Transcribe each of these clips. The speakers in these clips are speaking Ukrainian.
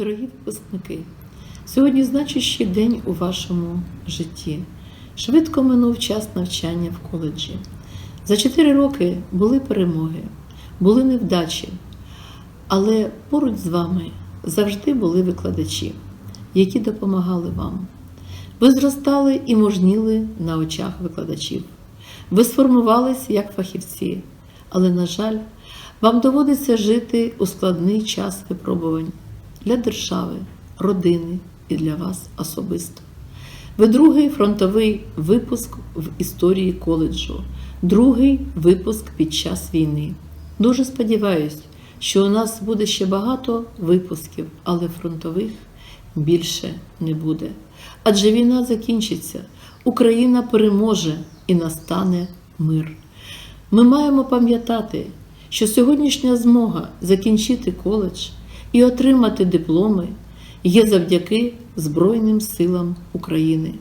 Дорогі випускники, сьогодні значущий день у вашому житті. Швидко минув час навчання в коледжі. За чотири роки були перемоги, були невдачі, але поруч з вами завжди були викладачі, які допомагали вам. Ви зростали і мужніли на очах викладачів. Ви сформувались як фахівці, але, на жаль, вам доводиться жити у складний час випробувань для держави, родини і для вас особисто. Ви другий фронтовий випуск в історії коледжу, другий випуск під час війни. Дуже сподіваюсь, що у нас буде ще багато випусків, але фронтових більше не буде. Адже війна закінчиться, Україна переможе і настане мир. Ми маємо пам'ятати, що сьогоднішня змога закінчити коледж і отримати дипломи є завдяки Збройним силам України.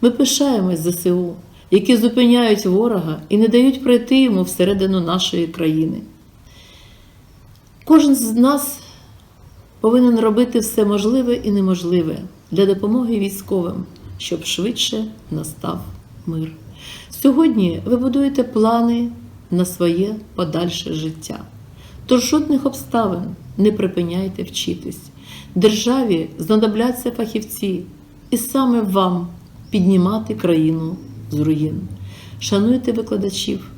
Ми пишаємось ЗСУ, які зупиняють ворога і не дають пройти йому всередину нашої країни. Кожен з нас повинен робити все можливе і неможливе для допомоги військовим, щоб швидше настав мир. Сьогодні ви будуєте плани на своє подальше життя. Тож жодних обставин не припиняйте вчитись. Державі знадобляться фахівці, і саме вам піднімати країну з руїн. Шануйте викладачів,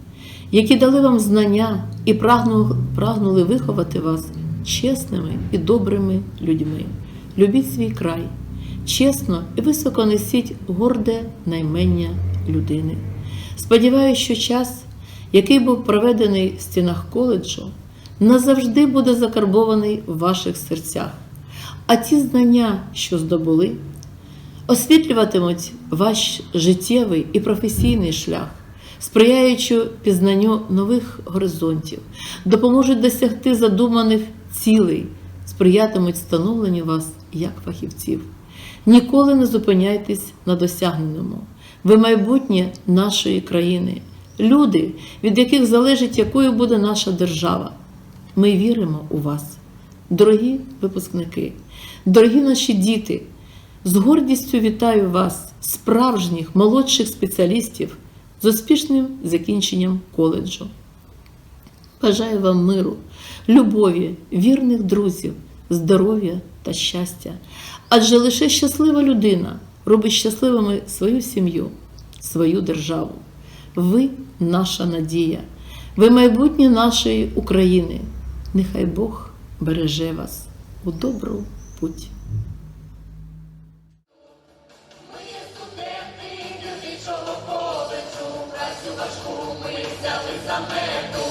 які дали вам знання і прагнули виховати вас чесними і добрими людьми. Любіть свій край, чесно і високо несіть горде наймення людини. Сподіваюся, що час, який був проведений в стінах коледжу, назавжди буде закарбований в ваших серцях. А ті знання, що здобули, освітлюватимуть ваш життєвий і професійний шлях, сприяючи пізнанню нових горизонтів, допоможуть досягти задуманих цілей, сприятимуть становленню вас як фахівців. Ніколи не зупиняйтесь на досягненому. Ви майбутнє нашої країни, люди, від яких залежить, якою буде наша держава. Ми віримо у вас. Дорогі випускники, дорогі наші діти, з гордістю вітаю вас, справжніх молодших спеціалістів, з успішним закінченням коледжу. Бажаю вам миру, любові, вірних друзів, здоров'я та щастя. Адже лише щаслива людина робить щасливими свою сім'ю, свою державу. Ви наша надія, ви майбутнє нашої України. Нехай Бог береже вас у добру путь. Ми студенти чого коледжу, працю важку ми взяли за мету.